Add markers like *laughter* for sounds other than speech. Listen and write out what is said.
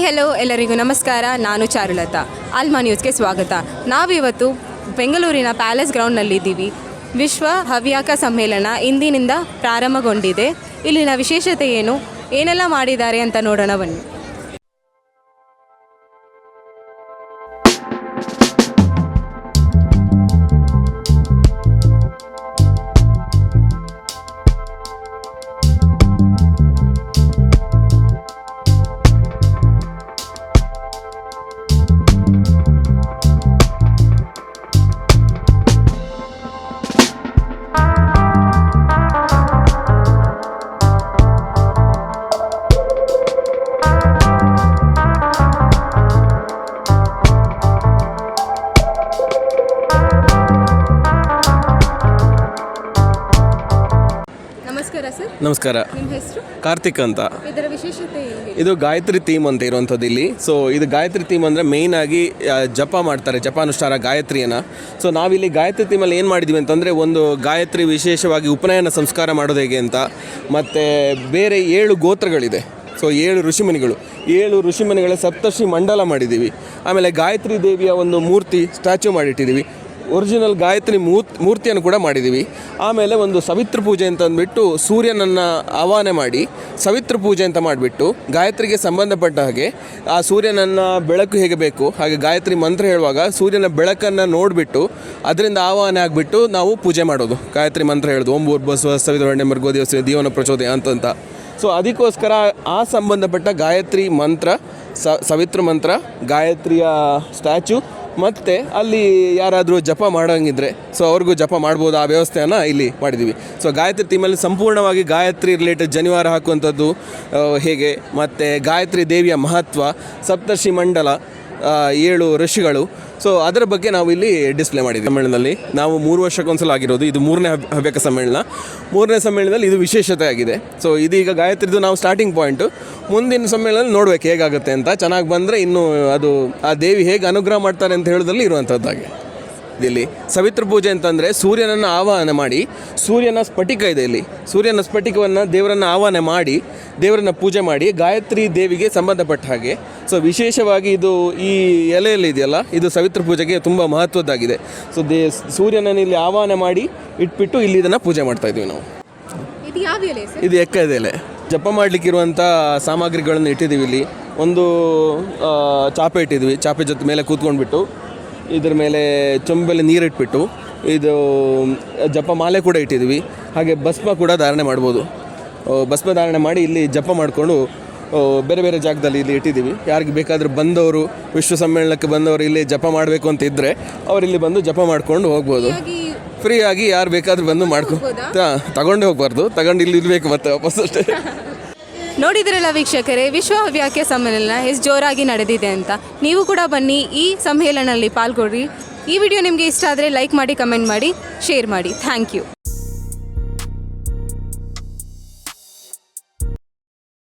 Hello ಎಲ್ಲರಿಗೂ ನಮಸ್ಕಾರ. ನಾನು ಚಾರುಲತಾ. ಆಲ್ಮಾ ನ್ಯೂಸ್ಗೆ ಸ್ವಾಗತ. ನಾವಿವತ್ತು ಬೆಂಗಳೂರಿನ ಪ್ಯಾಲೇಸ್ ಗ್ರೌಂಡ್ನಲ್ಲಿದ್ದೀವಿ. ವಿಶ್ವ ಹವ್ಯಾಕ ಸಮ್ಮೇಳನ ಇಂದಿನಿಂದ ಪ್ರಾರಂಭಗೊಂಡಿದೆ. ಇಲ್ಲಿನ ವಿಶೇಷತೆ ಏನು? ಏನೆಲ್ಲ ಮಾಡಿದ್ದಾರೆ ಅಂತ ನೋಡೋಣ ಬನ್ನಿ. ಸರ್? ನಮಸ್ಕಾರ. ನಿಮ್ಮ ಹೆಸರು? ಕಾರ್ತಿಕ್ ಅಂತ. ಇದರ ವಿಶೇಷತೆ ಏನು ಇದು ಗಾಯತ್ರಿ ಥೀಮ್ ಅಂತ ಇರುವಂಥದ್ದು ಇಲ್ಲಿ. ಸೊ ಇದು ಗಾಯತ್ರಿ ಥೀಮ್ ಅಂದರೆ ಮೇಯ್ನ್ ಆಗಿ ಆ, ಜಪ ಮಾಡ್ತಾರೆ ಜಪಾನುಷ್ಠಾನ ಗಾಯತ್ರಿಯನ್ನು. ಸೊ ನಾವಿಲ್ಲಿ ಗಾಯತ್ರಿ ಥೀಮಲ್ಲಿ ಏನು ಮಾಡಿದ್ವಿ ಅಂತಂದರೆ ಒಂದು ಗಾಯತ್ರಿ ವಿಶೇಷವಾಗಿ ಉಪನಯನ ಸಂಸ್ಕಾರ ಮಾಡೋದು ಹೇಗೆ ಅಂತ. ಮತ್ತು ಬೇರೆ ಏಳು ಗೋತ್ರಗಳಿದೆ. ಸೊ ಏಳು ಋಷಿಮುನಿಗಳು. ಏಳು ಋಷಿಮುನಿಗಳ ಸಪ್ತರ್ಷಿ ಮಂಡಲ ಮಾಡಿದ್ದೀವಿ ಆಮೇಲೆ ಗಾಯತ್ರಿ ದೇವಿಯ ಒಂದು ಮೂರ್ತಿ ಸ್ಟ್ಯಾಚ್ಯೂ ಮಾಡಿಟ್ಟಿದ್ದೀವಿ ಒರಿಜಿನಲ್ ಗಾಯತ್ರಿ ಮೂರ್ತ್, ಮೂರ್ತಿಯನ್ನು ಕೂಡ ಮಾಡಿದ್ದೀವಿ. ಆಮೇಲೆ ಒಂದು ಸವಿತ್ರ ಪೂಜೆ ಅಂತ ಅಂದ್ಬಿಟ್ಟು ಸೂರ್ಯನನ್ನು ಆಹ್ವಾನ ಮಾಡಿ, ಸವಿತ್ರ ಪೂಜೆ ಅಂತ ಮಾಡಿಬಿಟ್ಟು ಗಾಯತ್ರಿಗೆ ಸಂಬಂಧಪಟ್ಟ ಹಾಗೆ ಆ ಸೂರ್ಯನನ್ನು ಬೆಳಕು ಹೇಗೆ ಬೇಕು, ಹಾಗೆ ಗಾಯತ್ರಿ ಮಂತ್ರ ಹೇಳುವಾಗ ಸೂರ್ಯನ ಬೆಳಕನ್ನು ನೋಡಿಬಿಟ್ಟು ಅದರಿಂದ ಆಹ್ವಾನೆ ಆಗಿಬಿಟ್ಟು ನಾವು ಪೂಜೆ ಮಾಡೋದು. ಗಾಯತ್ರಿ ಮಂತ್ರ ಹೇಳೋದು, ಓಂ ಬಸವ ಮರ್ಗೋ ದಿವಸ ದೀವನ ಪ್ರಚೋದಯ ಅಂತಂತ ಸೊ ಅದಕ್ಕೋಸ್ಕರ ಆ ಸಂಬಂಧಪಟ್ಟ ಗಾಯತ್ರಿ ಮಂತ್ರ ಸವಿತ್ರ ಮಂತ್ರ, ಗಾಯತ್ರಿಯ ಸ್ಟ್ಯಾಚು ಮತ್ತು ಅಲ್ಲಿ ಯಾರಾದರೂ ಜಪ ಮಾಡೋಂಗಿದ್ರೆ ಸೊ ಅವ್ರಿಗೂ ಜಪ ಮಾಡ್ಬೋದು ಆ ವ್ಯವಸ್ಥೆಯನ್ನು ಇಲ್ಲಿ ಮಾಡಿದ್ದೀವಿ ಸೊ ಗಾಯತ್ರಿ ಟೀಮಲ್ಲಿ ಸಂಪೂರ್ಣವಾಗಿ ಗಾಯತ್ರಿ ರಿಲೇಟೆಡ್ ಜನಿವಾರ ಹಾಕುವಂಥದ್ದು ಹೇಗೆ, ಮತ್ತು ಗಾಯತ್ರಿ ದೇವಿಯ ಮಹತ್ವ, ಸಪ್ತರ್ಷಿ ಮಂಡಲ ಏಳು ಋಷಿಗಳು ಸೊ ಅದರ ಬಗ್ಗೆ ನಾವು ಇಲ್ಲಿ ಡಿಸ್ಪ್ಲೇ ಮಾಡಿದ್ವಿ ಸಮ್ಮೇಳನದಲ್ಲಿ ನಾವು ಮೂರು ವರ್ಷಕ್ಕೊಂದ್ಸಲ ಆಗಿರೋದು, ಇದು ಮೂರನೇ ಹವ್ಯಕ ಸಮ್ಮೇಳನ. ಮೂರನೇ ಸಮ್ಮೇಳನದಲ್ಲಿ ಇದು ವಿಶೇಷತೆ ಆಗಿದೆ. ಸೊ ಇದೀಗ ಗಾಯತ್ರಿದು ನಾವು ಸ್ಟಾರ್ಟಿಂಗ್ ಪಾಯಿಂಟು ಮುಂದಿನ ಸಮ್ಮೇಳನದಲ್ಲಿ ನೋಡ್ಬೇಕು ಹೇಗಾಗುತ್ತೆ ಅಂತ. ಚೆನ್ನಾಗಿ ಬಂದರೆ ಇನ್ನೂ ಅದು, ಆ ದೇವಿ ಹೇಗೆ ಅನುಗ್ರಹ ಮಾಡ್ತಾರೆ ಅಂತ ಹೇಳೋದ್ರಲ್ಲಿ ಇರುವಂಥದ್ದಾಗೆ ಇಲ್ಲಿ ಸವಿತ್ರ ಪೂಜೆ ಅಂತಂದರೆ ಸೂರ್ಯನನ್ನು ಆವಾಹನೆ ಮಾಡಿ, ಸೂರ್ಯನ ಸ್ಫಟಿಕ ಇದೆ ಇಲ್ಲಿ. ಸೂರ್ಯನ ಸ್ಫಟಿಕವನ್ನು ದೇವರನ್ನು ಆವಾಹನೆ ಮಾಡಿ ದೇವರನ್ನ ಪೂಜೆ ಮಾಡಿ ಗಾಯತ್ರಿ ದೇವಿಗೆ ಸಂಬಂಧಪಟ್ಟ ಹಾಗೆ. ಸೊ ವಿಶೇಷವಾಗಿ ಇದು ಈ ಎಲೆಯಲ್ಲಿ ಇದೆಯಲ್ಲ ಇದು ಸವಿತ್ರ ಪೂಜೆಗೆ ತುಂಬ ಮಹತ್ವದ್ದಾಗಿದೆ. ಸೊ ದೇ ಸೂರ್ಯನನ್ನು ಇಲ್ಲಿ ಆಹ್ವಾನ ಮಾಡಿ ಇಟ್ಬಿಟ್ಟು ಇಲ್ಲಿ ಇದನ್ನು ಪೂಜೆ ಮಾಡ್ತಾ ಇದ್ದೀವಿ ನಾವು. ಇದು ಯಾವ ಎಲೆ ಇದು ಎಕ್ಕ ಇದೆಲೆ ಜಪ ಮಾಡಲಿಕ್ಕಿರುವಂಥ ಸಾಮಗ್ರಿಗಳನ್ನು ಇಟ್ಟಿದ್ದೀವಿ ಇಲ್ಲಿ. ಒಂದು ಚಾಪೆ ಇಟ್ಟಿದ್ವಿ. ಚಾಪೆ ಜೊತೆ ಮೇಲೆ ಕೂತ್ಕೊಂಡ್ಬಿಟ್ಟು ಇದ್ರ ಮೇಲೆ ಚೊಂಬಲ್ಲಿ ನೀರಿಟ್ಬಿಟ್ಟು ಇದು ಜಪ ಮಾಲೆ ಕೂಡ ಇಟ್ಟಿದ್ವಿ. ಹಾಗೆ ಭಸ್ಮ ಕೂಡ ಧಾರಣೆ ಮಾಡ್ಬೋದು. ಆ, ಭಸ್ಮ ಮಾಡಿ ಇಲ್ಲಿ ಜಪ ಮಾಡಿಕೊಂಡು ಬೇರೆ ಬೇರೆ ಜಾಗದಲ್ಲಿ ಇಲ್ಲಿ ಇಟ್ಟಿದ್ದೀವಿ. ಯಾರಿಗೆ ಬೇಕಾದರೂ ಬಂದವರು ವಿಶ್ವ ಸಮ್ಮೇಳನಕ್ಕೆ ಬಂದವರು ಇಲ್ಲಿ ಜಪ ಮಾಡಬೇಕು ಅಂತ ಇದ್ದರೆ ಅವರಿಲ್ಲಿ ಇಲ್ಲಿ ಬಂದು ಜಪ ಮಾಡ್ಕೊಂಡು ಹೋಗ್ಬೋದು. ಫ್ರೀಯಾಗಿ ಯಾರು ಬೇಕಾದರೂ ಬಂದು ಮಾಡ್ಕೊ ತಗೊಂಡೇ ತಗೊಂಡು ಹೋಗ್ಬಾರ್ದು. ತಗೊಂಡು ಇಲ್ಲಿ ಇರಬೇಕು ಮತ್ತೆ ವಾಪಸ್ ಅಷ್ಟೇ. *laughs* ನೋಡಿದ್ರಲ್ಲ ವೀಕ್ಷಕರೇ ವಿಶ್ವ ಹವ್ಯಾಕ ಸಮ್ಮೇಳನ ಎಷ್ಟು ಜೋರಾಗಿ ನಡೆದಿದೆ ಅಂತ. ನೀವು ಕೂಡ ಬನ್ನಿ ಈ ಸಮ್ಮೇಳನದಲ್ಲಿ ಪಾಲ್ಗೊಳ್ಳಿ ಈ ವಿಡಿಯೋ ನಿಮಗೆ ಇಷ್ಟ ಆದರೆ ಲೈಕ್ ಮಾಡಿ ಕಮೆಂಟ್ ಮಾಡಿ ಶೇರ್ ಮಾಡಿ. Thank you.